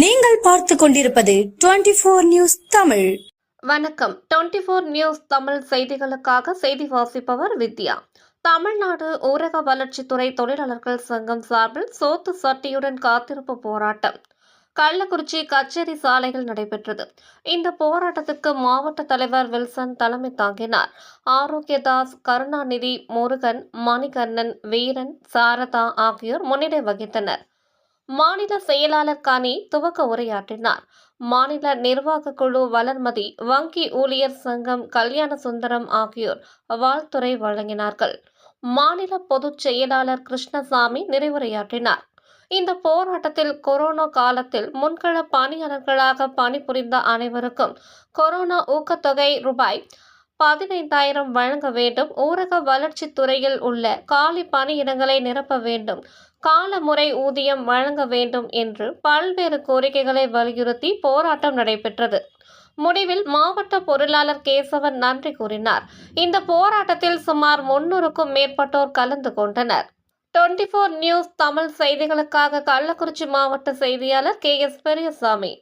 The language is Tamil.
நீங்கள் பார்த்து கொண்டிருப்பது டுவெண்டி போர் நியூஸ் தமிழ். வணக்கம். டுவெண்ட்டி ஃபோர் நியூஸ் தமிழ் செய்திகளுக்காக செய்தி வாசிப்பவர் வித்யா. தமிழ்நாடு ஊரக வளர்ச்சித்துறை தொழிலாளர்கள் சங்கம் சார்பில் சோத்து சட்டியுடன் காத்திருப்பு போராட்டம். கள்ளக்குறிச்சி கச்சேரி சாலையில் நடைபெற்றது. இந்த போராட்டத்துக்கு மாவட்ட தலைவர் வில்சன் தலைமை தாங்கினார். ஆரோக்கியதாஸ் கருணாநிதி முருகன் மணிகண்ணன் வீரன் சாரதா ஆகியோர் முன்னிலை வகித்தனர். மாநில செயலாளர் கானி துவக்க உரையாற்றினார். மாநில நிர்வாக குழு வளர்மதி வங்கி ஊழியர் சங்கம் கல்யாண சுந்தரம் ஆகியோர் வாழ்த்துறை வழங்கினார்கள். மாநில பொதுச் செயலாளர் கிருஷ்ணசாமி நிறைவுரையாற்றினார். இந்த போராட்டத்தில் கொரோனா காலத்தில் முன்கள பணியாளர்களாக பணிபுரிந்த அனைவருக்கும் கொரோனா ஊக்கத்தொகை ரூபாய் பதினைந்தாயிரம் வழங்க வேண்டும். ஊரக வளர்ச்சி துறையில் உள்ள காலி பணியிடங்களை நிரப்ப வேண்டும். காலமுறை ஊதியம் வழங்க வேண்டும் என்று பல்வேறு கோரிக்கைகளை வலியுறுத்தி போராட்டம் நடைபெற்றது. முடிவில் மாவட்ட பொருளாளர் கேசவன் நன்றி கூறினார். இந்த போராட்டத்தில் சுமார் முன்னூறுக்கும் மேற்பட்டோர் கலந்து கொண்டனர். டுவெண்ட்டி ஃபோர் நியூஸ் தமிழ் செய்திகளுக்காக கள்ளக்குறிச்சி மாவட்ட செய்தியாளர் கே எஸ் பெரியசாமி.